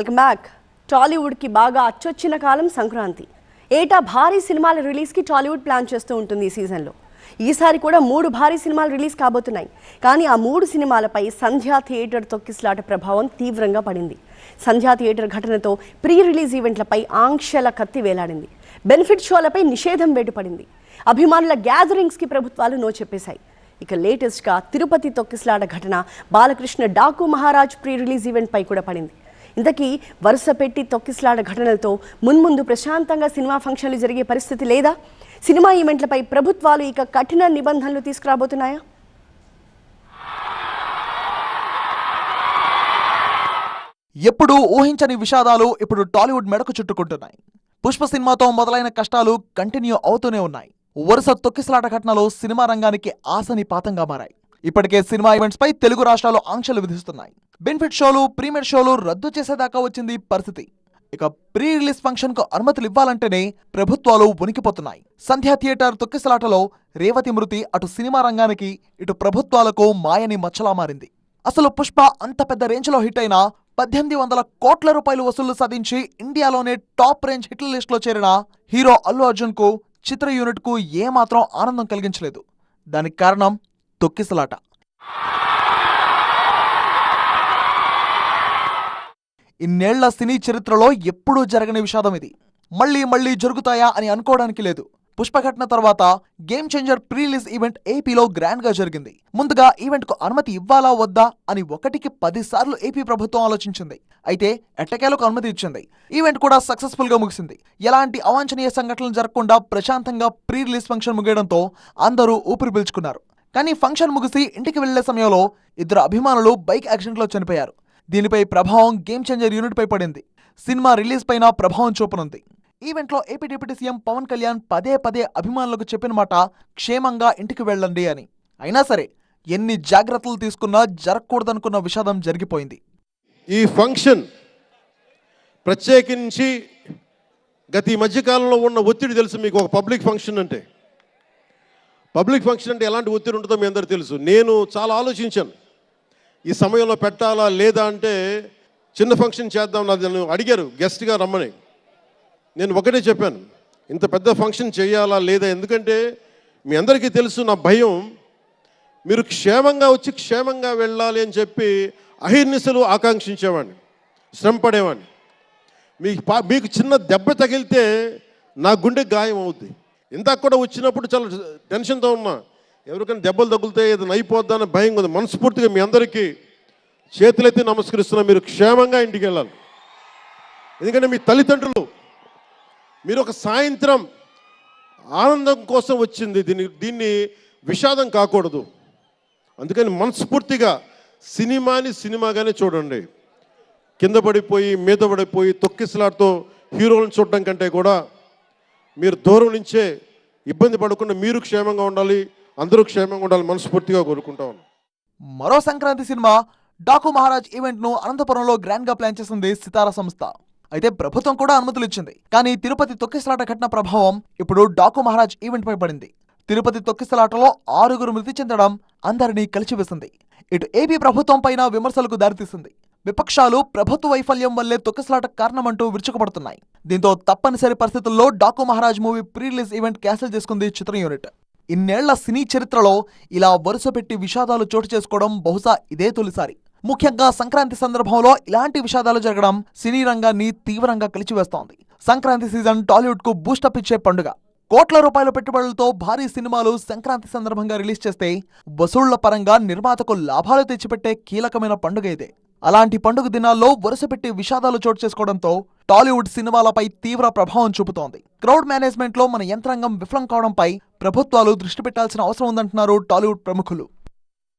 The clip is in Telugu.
వెల్కమ్ బ్యాక్ టాలీవుడ్కి బాగా అచ్చొచ్చిన కాలం సంక్రాంతి. ఏటా భారీ సినిమాల రిలీజ్కి టాలీవుడ్ ప్లాన్ చేస్తూ ఉంటుంది ఈ సీజన్లో ఈసారి కూడా మూడు భారీ సినిమాలు రిలీజ్ కాబోతున్నాయి. కానీ ఆ మూడు సినిమాలపై సంధ్యా థియేటర్ తొక్కిసలాట ప్రభావం తీవ్రంగా పడింది. సంధ్యా థియేటర్ ఘటనతో ప్రీ రిలీజ్ ఈవెంట్లపై ఆంక్షల కత్తి వేలాడింది. బెనిఫిట్ షోలపై నిషేధం వేటుపడింది. అభిమానుల గ్యాదరింగ్స్కి ప్రభుత్వాలు నో చెప్పేశాయి. ఇక లేటెస్ట్గా తిరుపతి తొక్కిసలాట ఘటన Balakrishna Daku Maharaj pre release event పై కూడా పడింది. ఇంతకీ వరుస పెట్టి తొక్కిసలాడ ఘటనలతో మున్ముందు ప్రశాంతంగా సినిమా ఫంక్షన్లు జరిగే పరిస్థితి లేదా? సినిమా ఈవెంట్లపై ప్రభుత్వాలు ఇక కఠిన నిబంధనలు తీసుకురాబోతున్నాయా? ఎప్పుడు ఊహించని విషాదాలు ఇప్పుడు టాలీవుడ్ మెడకు చుట్టుకుంటున్నాయి. పుష్ప సినిమాతో మొదలైన కష్టాలు కంటిన్యూ అవుతూనే ఉన్నాయి. వరుస తొక్కిసలాట ఘటనలు సినిమా రంగానికి ఆసని పాతంగా మారాయి. ఇప్పటికే సినిమా ఈవెంట్స్ పై తెలుగు రాష్ట్రాలు ఆంక్షలు విధిస్తున్నాయి. బెనిఫిట్ షోలు ప్రీమియర్ షోలు రద్దు చేసేదాకా వచ్చింది పరిస్థితి. ఇక ప్రీ రిలీజ్ ఫంక్షన్కు అనుమతులు ఇవ్వాలంటేనే ప్రభుత్వాలు ఉనికిపోతున్నాయి సంధ్యా థియేటర్ తొక్కిసలాటలో రేవతి మృతి అటు సినిమా రంగానికి ఇటు ప్రభుత్వాలకు మాయని మచ్చలా మారింది. అసలు పుష్ప అంత పెద్ద రేంజ్లో హిట్ అయినా పద్దెనిమిది వందల కోట్ల రూపాయలు వసూళ్ళు సాధించి ఇండియాలోనే టాప్ రేంజ్ హిట్ల లిస్టులో చేరిన హీరో అల్లు అర్జున్కు చిత్ర యూనిట్కు ఏమాత్రం ఆనందం కలిగించలేదు. దానికి కారణం తొక్కిసలాట. ఇన్నేళ్ళ సినీ చరిత్రలో ఎప్పుడూ జరగని విషాదం ఇది. మళ్ళీ మళ్ళీ జరుగుతాయా అని అనుకోవడానికి లేదు. పుష్పఘటన తర్వాత game changer pre release event ఏపీలో గ్రాండ్గా జరిగింది. ముందుగా ఈవెంట్కు అనుమతి ఇవ్వాలా వద్దా అని ఒకటికి పదిసార్లు ఏపీ ప్రభుత్వం ఆలోచించింది. అయితే ఎట్టకేలకు అనుమతి ఇచ్చింది. ఈవెంట్ కూడా సక్సెస్ఫుల్గా ముగిసింది. ఎలాంటి అవాంఛనీయ సంఘటనలు జరగకుండా ప్రశాంతంగా ప్రీ రిలీజ్ ఫంక్షన్ ముగియడంతో అందరూ ఊపిరి పీల్చుకున్నారు. కానీ ఫంక్షన్ ముగిసి ఇంటికి వెళ్ళే సమయంలో ఇద్దరు అభిమానులు బైక్ యాక్సిడెంట్లో చనిపోయారు. దీనిపై ప్రభావం గేమ్ చేంజర్ యూనిట్ పై పడింది. సినిమా రిలీజ్ పైన ప్రభావం చూపనుంది. ఈవెంట్లో AP deputy CM Pawan Kalyan పదే పదే అభిమానులకు చెప్పిన మాట క్షేమంగా ఇంటికి వెళ్ళండి అని. అయినా సరే ఎన్ని జాగ్రత్తలు తీసుకున్నా జరగకూడదనుకున్న విషాదం జరిగిపోయింది. ఈ ఫంక్షన్ ప్రత్యేకించి గత ఈ మధ్యకాలంలో ఉన్న ఒత్తిడి తెలుసు మీకు? ఒక పబ్లిక్ ఫంక్షన్ అంటే. పబ్లిక్ ఫంక్షన్ అంటే ఎలాంటి ఒత్తిడి ఉంటుందో మీ అందరికీ తెలుసు. నేను చాలా ఆలోచించాను. ఈ సమయంలో పెట్టాలా లేదా అంటే చిన్న ఫంక్షన్ చేద్దాం నన్ను అడిగారు గెస్ట్గా రమ్మని. నేను ఒకటే చెప్పాను. ఇంత పెద్ద ఫంక్షన్ చేయాలా లేదా? ఎందుకంటే మీ అందరికీ తెలుసు నా భయం. మీరు క్షేమంగా వచ్చి క్షేమంగా వెళ్ళాలి అని చెప్పి అహిర్నిశలు ఆకాంక్షించేవాడిని. శ్రమ పడేవాడిని మీకు మీకు చిన్న దెబ్బ తగిలితే నా గుండె గాయం అవుద్ది. ఇందాక కూడా వచ్చినప్పుడు చాలా టెన్షన్తో ఉన్నా. ఎవరికైనా దెబ్బలు తగులుతాయి ఏదైనా అయిపోద్దా అని భయం ఉంది. మనస్ఫూర్తిగా మీ అందరికీ చేతులెత్తి నమస్కరిస్తున్నా. మీరు క్షేమంగా ఇంటికి వెళ్ళాలి. ఎందుకంటే మీ తల్లిదండ్రులు మీరు ఒక సాయంత్రం ఆనందం కోసం వచ్చింది. దీన్ని దీన్ని విషాదం కాకూడదు. అందుకని మనస్ఫూర్తిగా సినిమాని సినిమాగానే చూడండి. కింద పడిపోయి మీద పడిపోయి తొక్కిసలాడుతూ హీరోలను చూడడం కంటే కూడా మీరు దూరం నుంచే ఇబ్బంది పడకుండా మీరు క్షేమంగా ఉండాలి అందరూ క్షేమంగా ఉండాలి మనస్ఫూర్తిగా కోరుకుంటా మరో సంక్రాంతి సినిమా డాకు మహారాజ్ ఈవెంట్ను అనంతపురంలో గ్రాండ్గా ప్లాన్ చేసింది సితారా సంస్థ. అయితే ప్రభుత్వం కూడా అనుమతులు ఇచ్చింది. కానీ తిరుపతి తొక్కిసలాట ఘటన ప్రభావం ఇప్పుడు డాకు మహారాజ్ ఈవెంట్ పై పడింది. తిరుపతి తొక్కిసలాటలో ఆరుగురు మృతి చెందడం అందరినీ కలిచివేసింది. ఇటు ఏపీ ప్రభుత్వం పైన విమర్శలకు దారితీసింది. విపక్షాలు ప్రభుత్వ వైఫల్యం వల్లే తొక్కిసలాట కారణమంటూ విరుచుకుపడుతున్నాయి. దీంతో తప్పనిసరి పరిస్థితుల్లో Daku Maharaj movie pre release event cancel చేసుకుంది చిత్ర యూనిట్. ఇన్నేళ్ళ సినీ చరిత్రలో ఇలా వరుస పెట్టి విషాదాలు చోటు చేసుకోవడం బహుశా ఇదే తొలిసారి. ముఖ్యంగా సంక్రాంతి సందర్భంలో ఇలాంటి విషాదాలు జరగడం సినీ రంగాన్ని తీవ్రంగా కలిచివేస్తోంది. సంక్రాంతి సీజన్ టాలీవుడ్కు బూస్టప్ ఇచ్చే పండుగ. కోట్ల రూపాయల పెట్టుబడులతో భారీ సినిమాలు సంక్రాంతి సందర్భంగా రిలీజ్ చేస్తే వసూళ్ళ పరంగా నిర్మాతకు లాభాలు తెచ్చిపెట్టే కీలకమైన పండుగ ఇదే. అలాంటి పండుగ దినాల్లో వరుసపెట్టి విషాదాలు చోటు చేసుకోవడంతో టాలీవుడ్ సినిమాలపై తీవ్ర ప్రభావం చూపుతోంది. క్రౌడ్ మేనేజ్మెంట్లో మన యంత్రాంగం విఫలం కావడంపై ప్రభుత్వాలు దృష్టి పెట్టాల్సిన అవసరం ఉందంటున్నారు టాలీవుడ్ ప్రముఖులు.